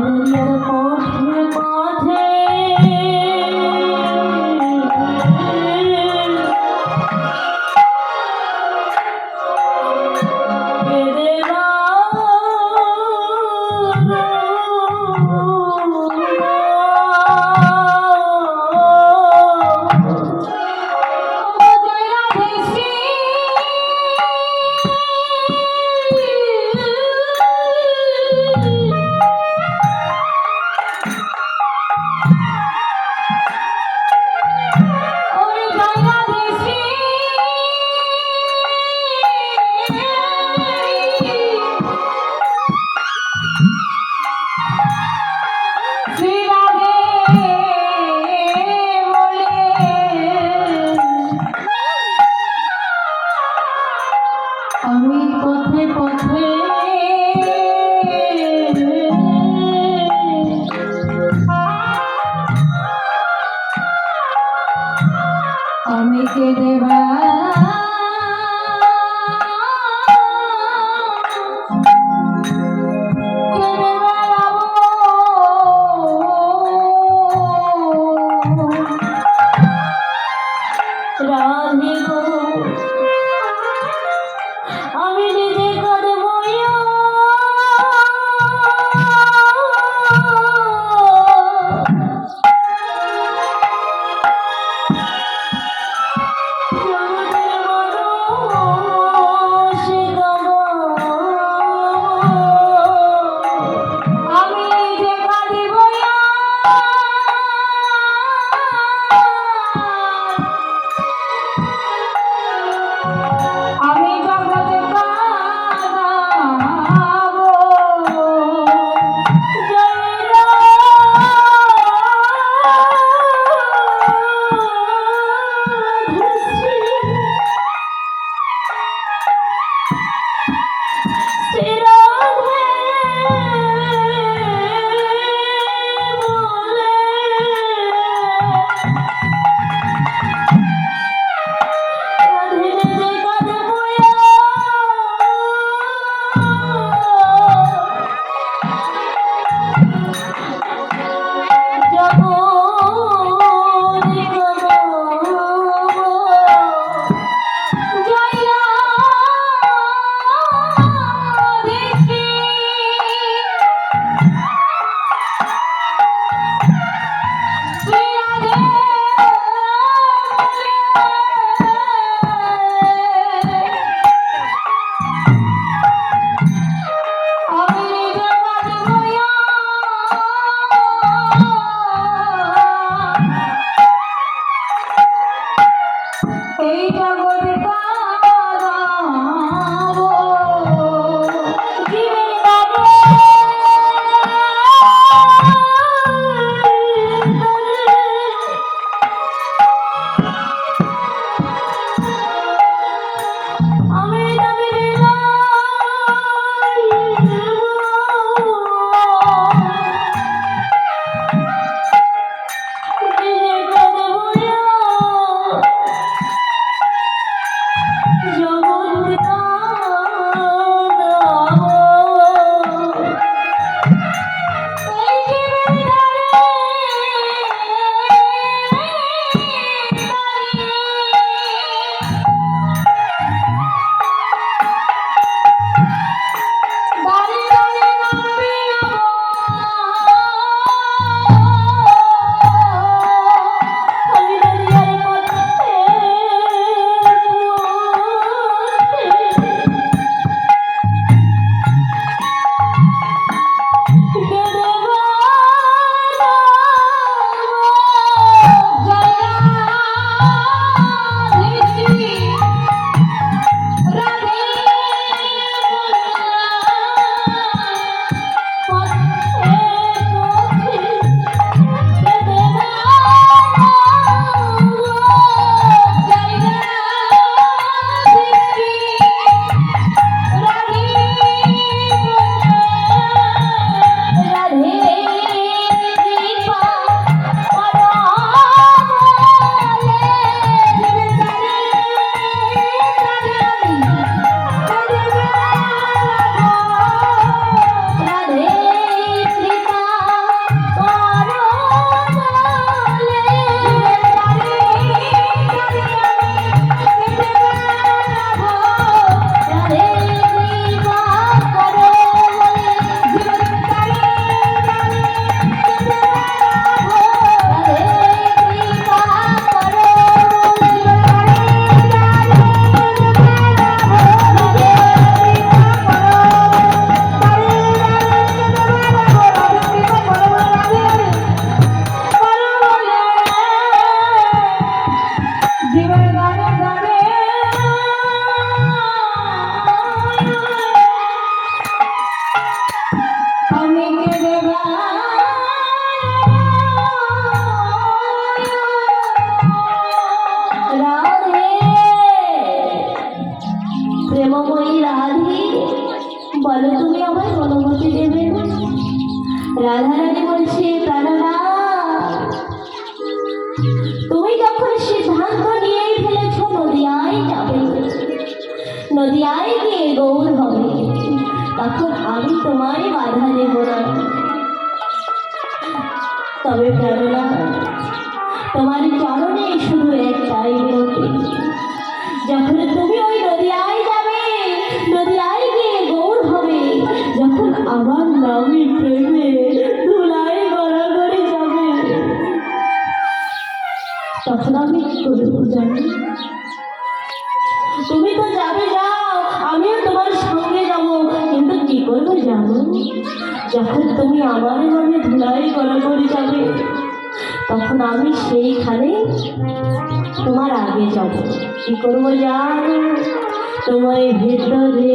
নদিয়ার পথে যাব কি করব জানো? তোমায় ভেতরে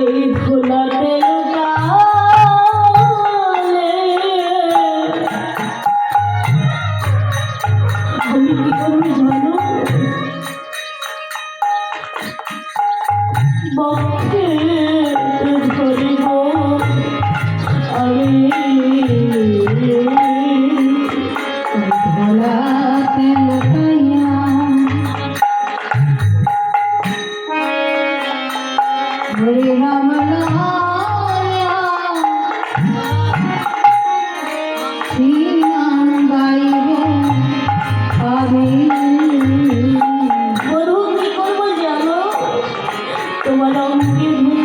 Hallelujah. Go along, you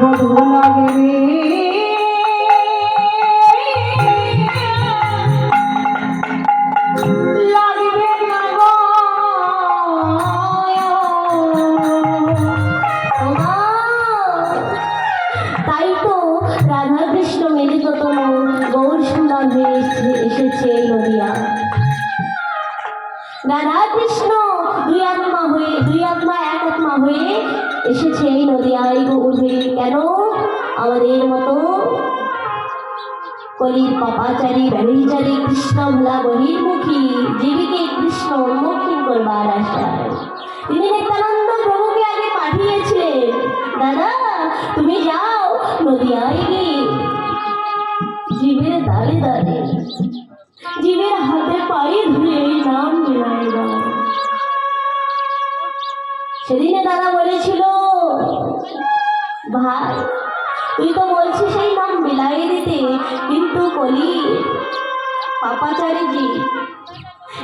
মধু লাগে ভোলা বহির্মুখী জীবিকে কৃষ্ণ উন্মুখী করবার আশায় তিনি নিত্যানন্দ প্রভুকে আগে পাঠিয়েছিলেন। দাদা, তুমি যাও, নদিয়ায় গিয়ে জীবের দাঁড়ে দাঁড়ে, জীবের হাতে পায়ে ধরে নাম মিলাই সেদিনে দাদা বলেছিল, ভাই, তুই তো বলছিস সেই নাম মিলাই দিতে, কিন্তু কলি পাপাচারী জি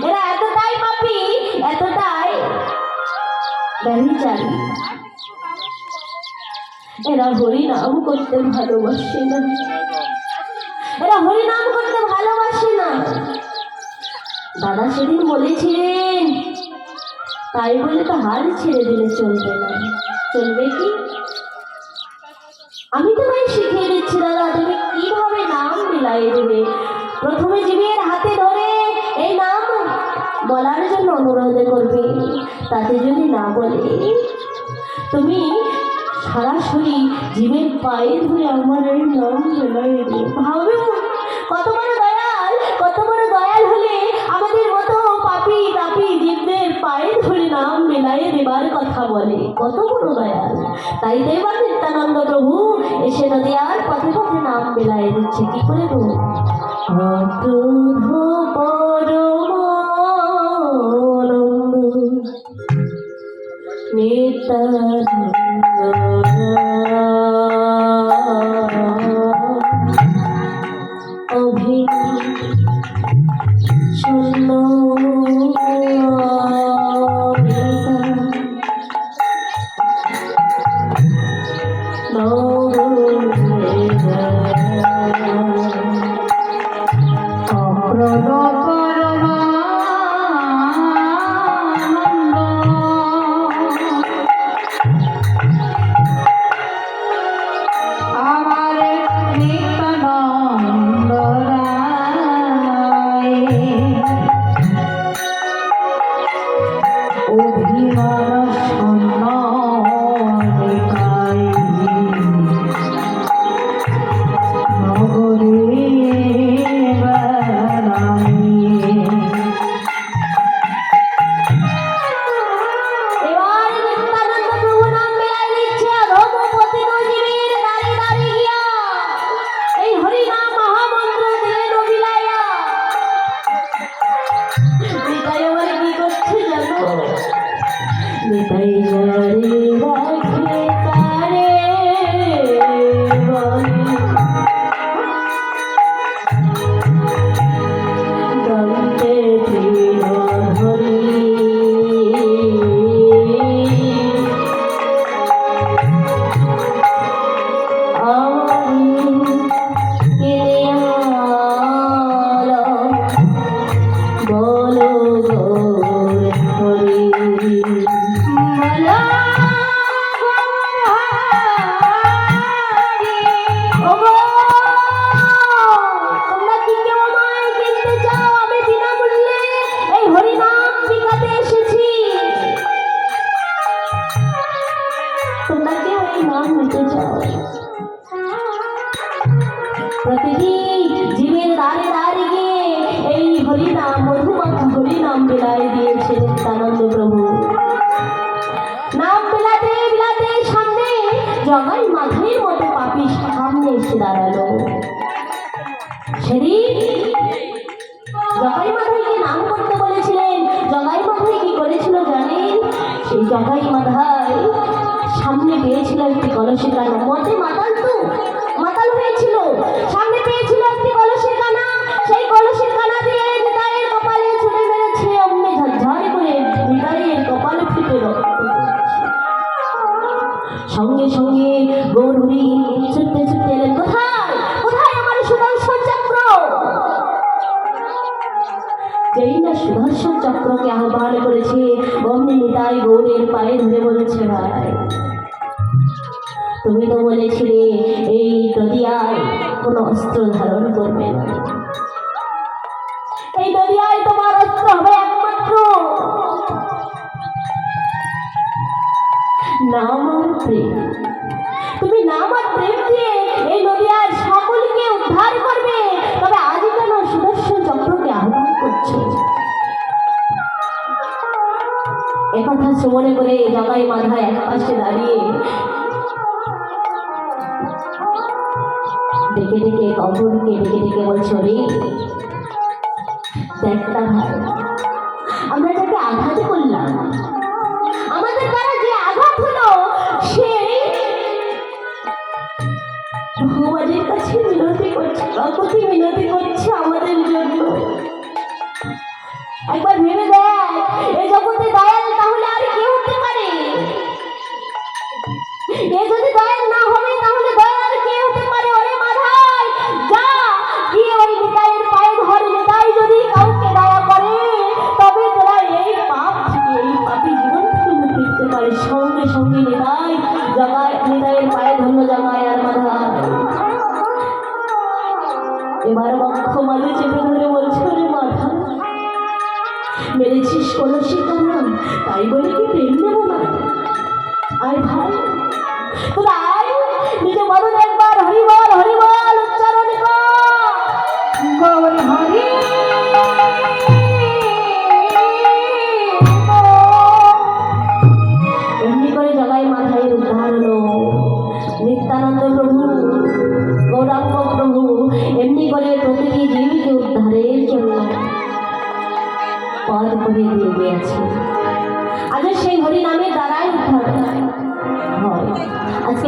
এরা এতটাই পাপি, এতটাই ব্যভিচারী। এরা হরি নাম করতে ভালোবাসে না। এরা হরি নাম করতে ভালোবাসে না। দাদা সেদিন বলেছিলেন, তাই বলে তো হাল ছেড়ে দিলে চলবে না। চলবে কি? আমি তোমায় শিখিয়ে দিচ্ছি, দাদা, তুমি কীভাবে নাম মিলাই দেবে প্রথমে জীবের হাতে ধরে। এই নাম বলার জন্য অনুরোধ করবে তাতে যদি না বলে, তুমি সরাসরি জীবের পায়ে ধরে আমার এই নাম মিলাই ভাবে, কত বড় দয়াল, কত বড় দয়াল হলে আমাদের মতো পাপি তাপি জীবদের পায়ে ধরে নাম মেলাই দেবার কথা বলে। কত বড় দয়াল। তাই দেবার নিত্যানন্দ প্রভু, এসে নদী আর পথে পথে নাম মেলাই দিচ্ছে। কি করে গো অক্রোধ প্রতিদিন জীবের দ্বারে দ্বারে এই হরিনাম দিয়েছে নিত্যানন্দ প্রভু। নাম বিলাতে সামনে জগাই মাথায় নাম করতে জগাই মাথায় কি করেছিল জানেন? সেই জগাই মাথায় সামনে পেয়েছিল একটি কলসের কানা মতে মাতাল নিতাই গৌরের পায়ে ধরে বলেছে, ভাই, তুমি তো বলেছিলে এই দরিয়ায় কোনো অস্ত্র ধারণ করবে এই দরিয়ায় তোমার অস্ত্র হবে একমাত্র। নাম প্রেম শ্রবণে করে জগাই মাথায় এক পাশে দাঁড়িয়ে ডেকে ডেকে কবরকে ডেকে ডেকে বলছো রে ভাই আমরা যাকে আঘাত করলাম। আমাদের দ্বারা যে আঘাত হলো সেই ভগবানের কাছে মিনতি করছে কাকতি মিনতি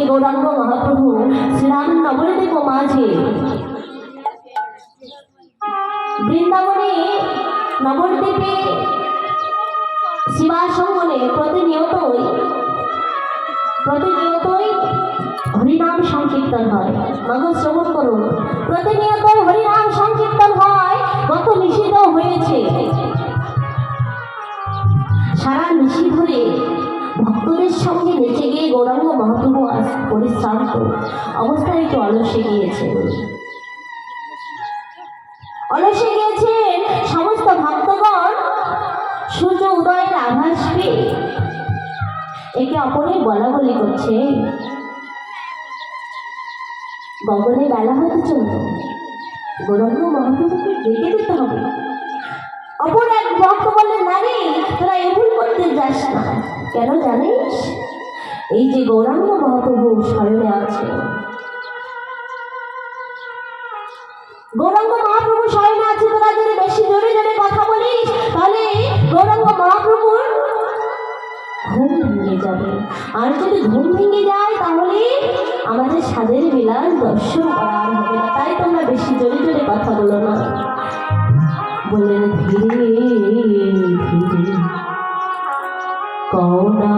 গৌরাঙ্গ মহাপ্রভু শ্রীরাম নবরদেব মাঝে। বৃন্দাবনে নবদ্বীপে শিবাসঙ্গনে প্রতিনিয়তই প্রতিনিয়তই হরিনাম সংকীর্তন হয়। মাগো শ্রবণ করুন প্রতিনিয়তই হরিনাম সংকীর্তন হয়। কত নিষিদ্ধ হয়েছে। সারা নিশি ভক্তদের সঙ্গে নেচে গিয়ে গৌরাঙ্গ পরিশ্রান্ত অবস্থায় একটু অলসে গিয়েছে। অলসে গিয়েছেন সমস্ত ভক্তগণ সূর্য উদয়ের আভাস পেয়ে একে অপরে বলা বলি করছে। গগনে বেলা হতে চলল। গৌরঙ্গ মহাপ্রভুকে ডেকে দিতে হবে। অপর এক ভক্ত বললেন, নারী, তোরা এ করতে যাস না। কেন জানিস? এই যে গৌরাঙ্গ মহাপ্রভু স্মরণে আছে। গৌরাঙ্গ মহাপ্রভু স্মরণে আছে তোরা যদি বেশি জোরে জোরে কথা বলিস, তাহলে গৌরাঙ্গ মহাপ্রভুর ঘুম ভেঙে যাবে। আর যদি ঘুম ভেঙে যায়, তাহলে আমাদের স্বাদের বিলাস দর্শন করা হবে না। তাই তোমরা বেশি জোরে জোরে কথা বলো না। বললেন, ধীরে ধীরে কওনা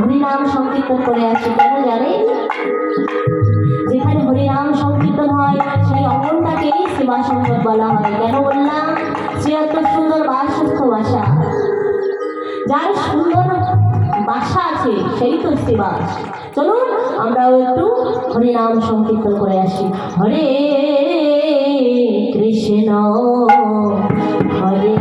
হরিনাম সংকীর্তন করে আসি কেন জানেন যেখানে হরিনাম সংকীর্তন হয়, সেই অঙ্গনটাকেই সেবা সঙ্গন বলা হয়। কেন বললাম? সে এত সুন্দর বাসস্থ বাসা। যার সুন্দর বাসা আছে, সেই তো শ্রীবাস চলুন, আমরাও একটু হরিনাম সংকীর্তন করে আসি। হরে কৃষ্ণ, হরে